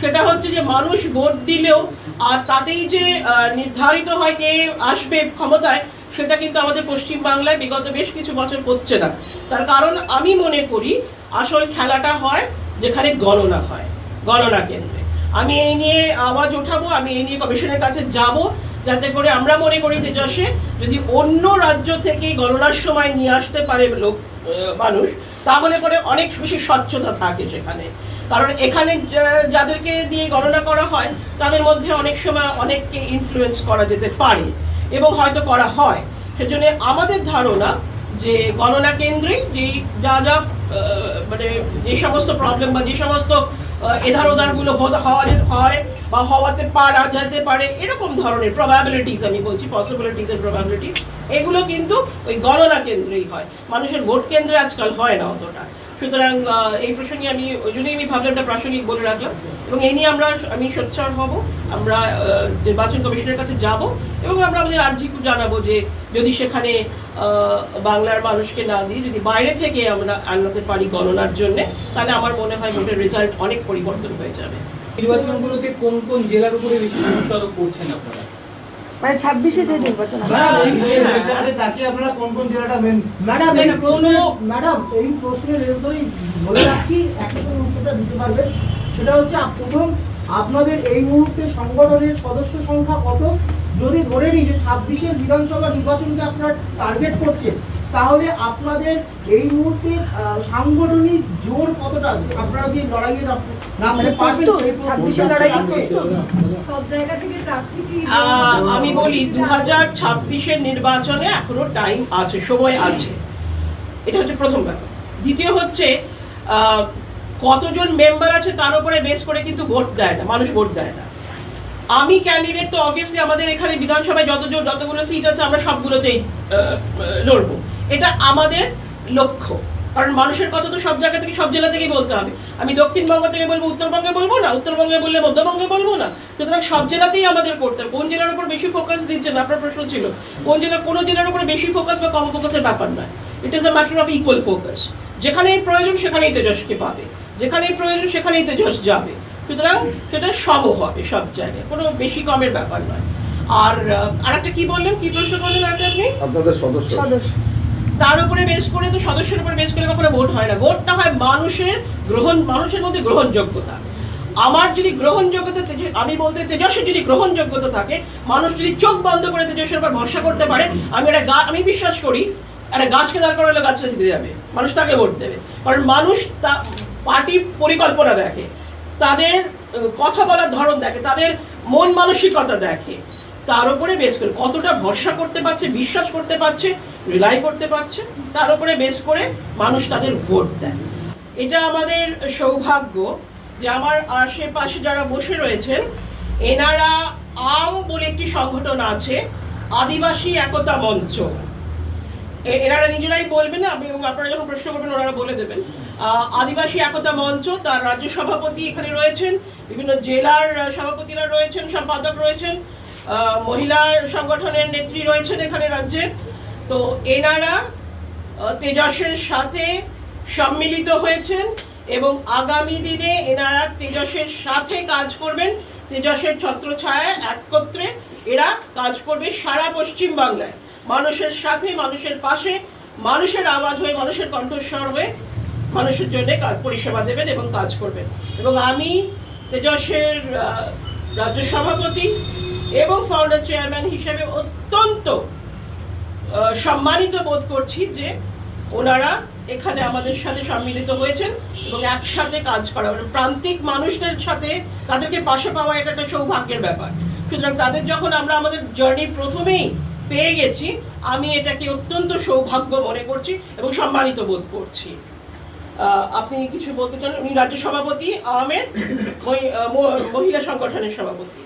সেটা হচ্ছে যে মানুষ ভোট দিলেও আর তাতেই যে নির্ধারিত হয় কে আসবে ক্ষমতায়, সেটা কিন্তু আমাদের পশ্চিম বাংলায় বিগত বেশ কিছু বছর হচ্ছে না। তার কারণ আমি মনে করি আসল খেলাটা হয় যেখানে গণনা হয়, গণনা কেন্দ্রে। আমি এই নিয়ে আওয়াজ ওঠাবো, আমি এই নিয়ে কমিশনের কাছে যাব, যাতে করে আমরা মনে করি তেজসে যদি অন্য রাজ্য থেকে গণনার সময় নিয়ে আসতে পারে লোক মানুষ, তাহলে পরে অনেক বেশি স্বচ্ছতা থাকে সেখানে। কারণ এখানে যাদেরকে দিয়ে গণনা করা হয়, তাদের মধ্যে অনেক সময় অনেককে ইনফ্লুয়েন্স করা যেতে পারে এবং হয়তো করা হয়। সেজন্য আমাদের ধারণা যে গণনা কেন্দ্রে যে যা যা মানে যে সমস্ত প্রবলেম বা যে সমস্ত এধার ওধারগুলো হয় বা হওয়াতে পারা যেতে পারে, এরকম ধরনের প্রবাবিলিটিস আমি বলছি পসিবিলিটিস এন্ড প্রবাবিলিটিস এগুলো কিন্তু ওই গণনা কেন্দ্রেই হয়। মানুষের ভোট কেন্দ্রে আজকাল হয় না অতটা। সুতরাং এই প্রসঙ্গে আমি ওই জন্যই আমি ভাবলাম এটা প্রাসঙ্গিক বলে রাখলাম। এবং এই নিয়ে আমরা আমি সোচ্চার হব, আমরা নির্বাচন কমিশনের কাছে যাব এবং আমরা আমাদের আর্জি জানাব যে যদি সেখানে বাংলার মানুষকে না দিয়ে যদি বাইরে থেকে আমরা আনতে পারি গণনার জন্য, তাহলে আমার মনে হয় ভোটের রেজাল্ট অনেক পরিবর্তন হয়ে যাবে। নির্বাচনগুলোতে কোন কোন জেলার উপরে বেশি গুরুত্ব আরোপ করছেন আপনারা? মানে ছাব্বিশে যে নির্বাচন আছে। ম্যাডাম এই যে। বিষয়টাতে তাকিয়ে আপনারা কোন কোন জেলাটা ম্যাডাম এই না, না, প্রশ্নে ম্যাডাম এই প্রশ্নের রেস ধরেই বলে রাখছি একই উত্তরটা দিতে পারবেন সেটা হচ্ছে প্রথম আপনাদের এই মুহূর্তে সংগঠনের সদস্য সংখ্যা কত যদি ধরে নিই যে ছাব্বিশের বিধানসভা নির্বাচনকে আপনার টার্গেট করছেন তাহলে আপনাদের এই মুহূর্তে সাংগঠনিক জোর কতটা আছে? আপনারা যে লড়াইয়ে নাম- নামতে পারবেন? প্রস্তুত, সেই প্রস্তুত 26 এর লড়াইয়ে আছে? প্রস্তুত। সব জায়গা থেকে প্রার্থী কি আহ, আমি বলি দু হাজার ছাব্বিশের নির্বাচনে এখনও টাইম আছে সময় আছে। এটা হচ্ছে প্রথম ব্যাপার। দ্বিতীয় হচ্ছে আহ, কতজন মেম্বার আছে তার উপরে বেস করে কিন্তু ভোট দেয় না মানুষ ভোট দেয় না। আমি ক্যান্ডিডেট তো অবভিয়াসলি আমাদের এখানে বিধানসভায় যতজন যতগুলো সিট আছে আমরা সবগুলোতেই লড়বো। এটা আমাদের লক্ষ্য। কারণ মানুষের কথা তো সব জায়গা থেকে সব জেলা থেকেই বলতে হবে। আমি দক্ষিণবঙ্গ থেকে বলব উত্তরবঙ্গে বলব না উত্তরবঙ্গে বললে মধ্যবঙ্গে বলব না। সুতরাং সব জেলাতেই আমাদের করতে হবে। কোন জেলার উপর বেশি ফোকাস দিচ্ছেন? আপনার প্রশ্ন ছিল। কোন জেলা কোনো জেলার উপরে বেশি ফোকাস বা কম ফোকাসের ব্যাপার নয়। It is a matter of equal focus যেখানেই প্রয়োজন সেখানেই তেজসকে পাবে। যেখানেই প্রয়োজন সেখানেই তেজস যাবে। সুতরাং সেটা সম হবে সব জায়গায়। কোনো বেশি কমের ব্যাপার নয়। আর আরেকটা কি বললেন? কি প্রশ্ন করলেন আপনি? আপনাদের সদস্য। সদস্য। তার উপরে বেস করে তো সদস্যের উপরে বেস করে কখনো ভোট হয় না। ভোটটা হয় মানুষের গ্রহণ, মানুষের মধ্যে গ্রহণযোগ্যতা। আমার যদি গ্রহণযোগ্যতা আমি বলতে তেজস্বের যদি গ্রহণযোগ্যতা থাকে, মানুষ যদি চোখ বন্ধ করে তেজস্বের উপর ভরসা করতে পারে, আমি একটা গা, আমি বিশ্বাস করি, একটা গাছকে দাঁড় করালে গাছটা জিতে যাবে। মানুষ তাকে ভোট দেবে। কারণ মানুষ তা পার্টির পরিকল্পনা দেখে, তাদের, কথা বলার ধরন দেখে, তাদের মন মানসিকতা দেখে। তার উপরে বেস করে, কতটা ভরসা করতে পারছে, বিশ্বাস করতে পারছে রিলাই করতে পারছে, তার উপরে বেস করে মানুষ তাদের ভোট দেয়। এটা আমাদের সৌভাগ্য যে আমার আশেপাশে যারা বসে রয়েছেন এনারা আও বলে একটি সংগঠন আছে, আদিবাসী একতা মঞ্চ। এনারা নিজেরাই বলবেন আমি আপনারা যখন প্রশ্ন করবেন, ওনারা বলে দেবেন। আদিবাসী একতা মঞ্চ, তার রাজ্য সভাপতি এখানে রয়েছেন, বিভিন্ন জেলার সভাপতিরা রয়েছেন, সম্পাদক রয়েছেন মহিলা সংগঠনের নেত্রী রয়েছেন এখানে রাজ্যে। তো এনারা তেজসের সাথে সম্মিলিত হয়েছেন, এবং আগামী দিনে এনারা তেজসের সাথে কাজ করবেন। তেজসের ছত্রছায়ায় একত্রে এরা কাজ করবে সারা পশ্চিম বাংলায় মানুষের সাথে, মানুষের পাশে, মানুষের আওয়াজ হয়ে, মানুষের কণ্ঠস্বর হয়ে মানুষের জন্য পরিষেবা দেবেন এবং কাজ করবেন। এবং আমি তেজসের রাজ্য সভাপতি এবং ফাউন্ডার চেয়ারম্যান হিসেবে অত্যন্ত সম্মানিত বোধ করছি যে ওনারা এখানে আমাদের সাথে সম্মিলিত হয়েছেন এবং একসাথে কাজ করা মানে প্রান্তিক মানুষদের সাথে তাদেরকে পাশে পাওয়া এটা একটা সৌভাগ্যের ব্যাপার। সুতরাং তাদের যখন আমরা আমাদের জার্নি প্রথমেই পেয়ে গেছি, আমি এটাকে অত্যন্ত সৌভাগ্য মনে করছি এবং সম্মানিত বোধ করছি। আপনি কিছু বলতে চান? উনি রাজ্য সভাপতি আওয়ামের মহিলা সংগঠনের সভাপতি।